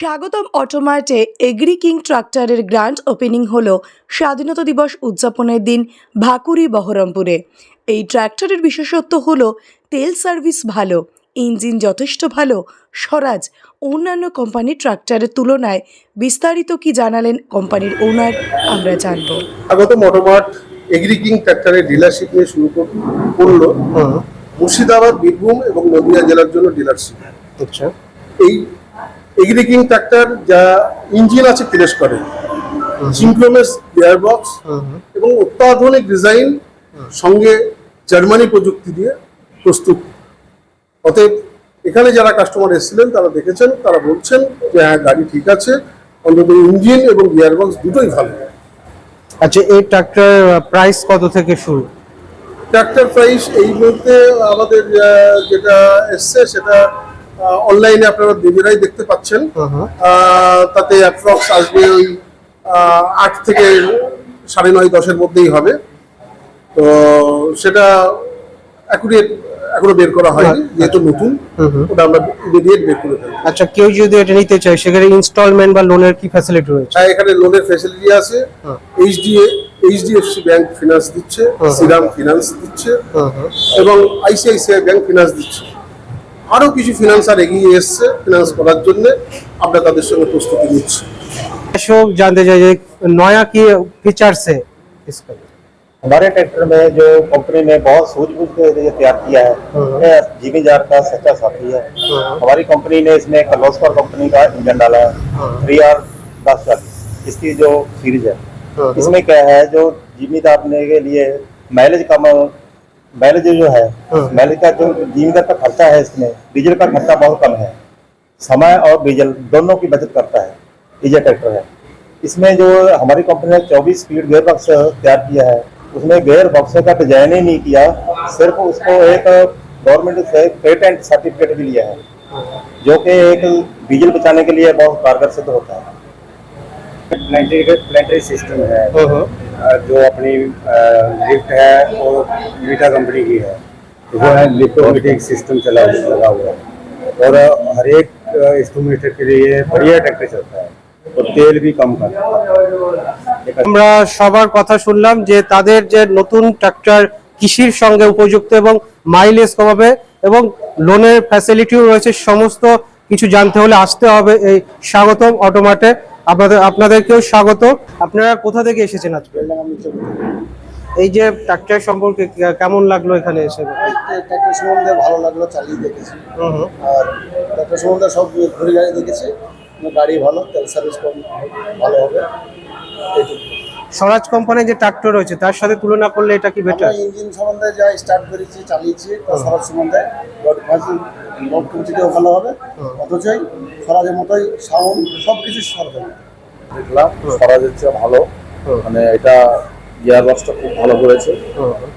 স্বাগতম অটোমার্টে Agri King ট্রাক্টরের গ্র্যান্ড ওপেনিং হল স্বাধীনতা দিবস উদযাপনের দিন ভাকুরি বহরমপুরে। এই ট্র্যাক্টরের বিশেষত্ব হল তেল সার্ভিস ভালো ইঞ্জিন যথেষ্ট ভালো স্বরাজ। অন্যান্য কোম্পানির ট্রাক্টরের তুলনায় বিস্তারিত কি জানালেন কোম্পানির ওনার আমরা জানব। স্বাগত মোটোমার্ট এগ্রিকিং ট্র্যাক্টরের ডিলারশিপ নিয়ে শুরু করল মুর্শিদাবাদ বীরভূম এবং নদিয়া জেলার জন্য ডিলারশিপ। আচ্ছা। এই এগ্রিকিং ট্র্যাক্টর যা ইঞ্জিন আছে কিলেস্করে সিঙ্ক্রোনাস গিয়ারবক্স এবং অত্যাধুনিক ডিজাইন সঙ্গে জার্মানি প্রযুক্তি দিয়ে প্রস্তুত। অতএব এখানে যারা কাস্টমার এসেছিলেন তারা দেখেছেন তারা বলছেন যে হ্যাঁ গাড়ি ঠিক আছে। অন্তত ইঞ্জিন এবং গিয়ারবক্স দুটোই ভালো। আচ্ছা এই ট্রাক্টর প্রাইস কত থেকে শুরু? ট্রাক্টর প্রাইস এই মুহূর্তে আমাদের যেটা এসছে সেটা অনলাইনে আপনারা নিজেরাই দেখতে পাচ্ছেন। আহ, তাতে অ্যাপ্রক্স আসবে ওই আট থেকে সাড়ে নয় দশের মধ্যেই হবে। তো সেটা অ্যাকুরেট এখনও বের করা হয়নি যেহেতু নতুন ওটা আমরা ইমিডিয়েট বের করে ফেলব। আচ্ছা কেউ যদি এটা নিতে চায় সেখানে ইনস্টলমেন্ট বা লোনের কি ফ্যাসিলিটি রয়েছে? হ্যাঁ এখানে লোনের ফ্যাসিলিটি আছে। এইচডিএ এইচডিএফসি ব্যাংক ফিনান্স দিচ্ছে শ্রীরাম ফিনান্স দিচ্ছে এবং আইসিআইসিআই ব্যাংক ফিনান্স দিচ্ছে। আরও কিছু ফিনান্সার এগিয়ে এসছে ফিনান্স করার জন্য আমরা তাদের সঙ্গে প্রস্তুতি নিচ্ছি সব জানতে চাই যে নয়া কি ফিচার্স है इसका हमारे ट्रैक्टर में जो कंपनी ने बहुत सूझबूझ के ये तैयार किया है ये जीवी जार का सच्चा साथी है हमारी कंपनी ने इसमें कलोस्कर कंपनी का इंजन डाला है थ्री आर दस चालीस इसकी जो सीरीज है इसमें क्या है जो जिम्मेदार के लिए माइलेज कम माइलेज जो है माइलेज का जो जिम्मेदार का खर्चा है इसमें डीजल का खर्चा बहुत कम है। समय और डीजल दोनों की बचत करता है डीजल ट्रैक्टर है। इसमें जो हमारी कंपनी ने 24 स्पीड गेयर बॉक्स तैयार किया है उसमें गेयर बॉक्स का डिज़ाइन ही नहीं किया सिर्फ़ उसको एक गवर्नमेंट से पेटेंट सर्टिफिकेट भी लिया है जो कि एक डीजल बचाने के लिए बहुत कारगर सिद्ध होता है। प्लेनेटरी सिस्टम है। अ, जो अपनी लिफ्ट है वो मीटा कंपनी की है वो है लिफ्टोमेटिक सिस्टम चला लगा हुआ है और अ, हर एक इंस्ट्रूमेटर के लिए बढ़िया ट्रैक्टर चलता है और तेल भी कम खाता है আমরা সবার কথা শুনলাম যে তাদের যে নতুন ট্রাক্টর কৃষির সঙ্গে উপযুক্ত এবং মাইলেজ কমাবে এবং লোনের ফ্যাসিলিটিও রয়েছে সমস্ত কিছু জানতে হলে আসতে হবে এই স্বাগতম অটোমার্টে আপনাদের আপনাদেরকেও স্বাগত। আপনারা কোথা থেকে এসেছেন আজকে? এই যে ট্রাক্টর সম্পর্কে কেমন লাগল এখানে এসে? ট্রাক্টর সম্বন্ধে ভালো লাগল চালিয়ে দেখেছি। আর ট্রাক্টর সম্বন্ধে সব ঘুরে গাড়ি দেখেছি। গাড়ি ভালো তেল সার্ভিস কম ভালো হবে। এইটুকু স্বরাজ কোম্পানির যে ট্রাক্টর রয়েছে তার সাথে তুলনা করলে এটা কি বেটার ইঞ্জিন সম্বন্ধে যা স্টার্ট করেছি চালিয়েছি তো স্বরাজ সম্বন্ধে রড কুচিটাও ভালো হবে অথচই স্বরাজের মতোই সাউন্ড সব কিছু স্বরাজ দেখলাম স্বরাজ হচ্ছে ভালো। মানে এটা গিয়ার বক্সটা খুব ভালো করেছে।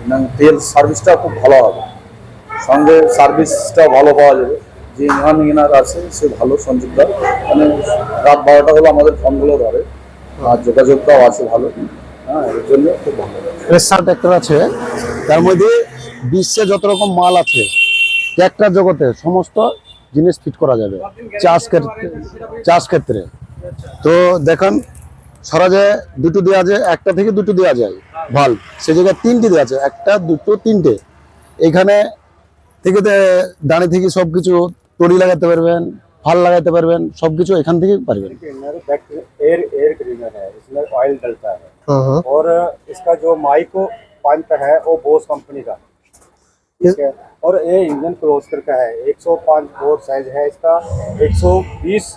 এবং তেল সার্ভিসটা খুব ভালো হবে। সঙ্গে সার্ভিসটা ভালো পাওয়া যাবে। যে ইনার আছে সে ভালো সংযোগদার মানে রাত বারোটা হলো আমাদের ফোনগুলো ধরে। আর যোগাযোগটাও আছে ভালো। হ্যাঁ এর ট্র্যাক্টর আছে তার মধ্যে বিশ্বে যত রকম মাল আছে ট্র্যাক্টর জগতে সমস্ত জিনিস ফিট করা যাবে, চাষ ক্ষেত্রে চাষ ক্ষেত্রে। তো দেখেন, সরাজে দুটো দেওয়া যায় একটা থেকে দুটো দেওয়া যায় ভালো সে জায়গায় তিনটে দেওয়া আছে, একটা, দুটো, তিনটে। এখানে থেকে দাঁড়িয়ে থেকে সব কিছু তড়ি লাগাতে পারবেন ফাল লাগাতে পারবেন সবকিছু এখান থেকে পারবেন एयर एयर क्लीनर है इसमें ऑयल डलता है হুম হুম। और इसका जो माइको पंप है वो बोस कंपनी का है। ठीक है और ये इंजन क्लोस्टर का है 105 बोर साइज है इसका 120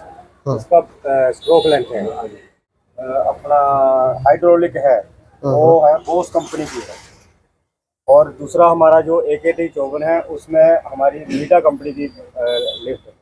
इसका स्ट्रोक लेंथ है अ, अपना हाइड्रोलिक है वो है बोस कंपनी की है और दूसरा हमारा जो ए के टी चौवन है उसमें हमारी मीटा कंपनी की लिफ्ट है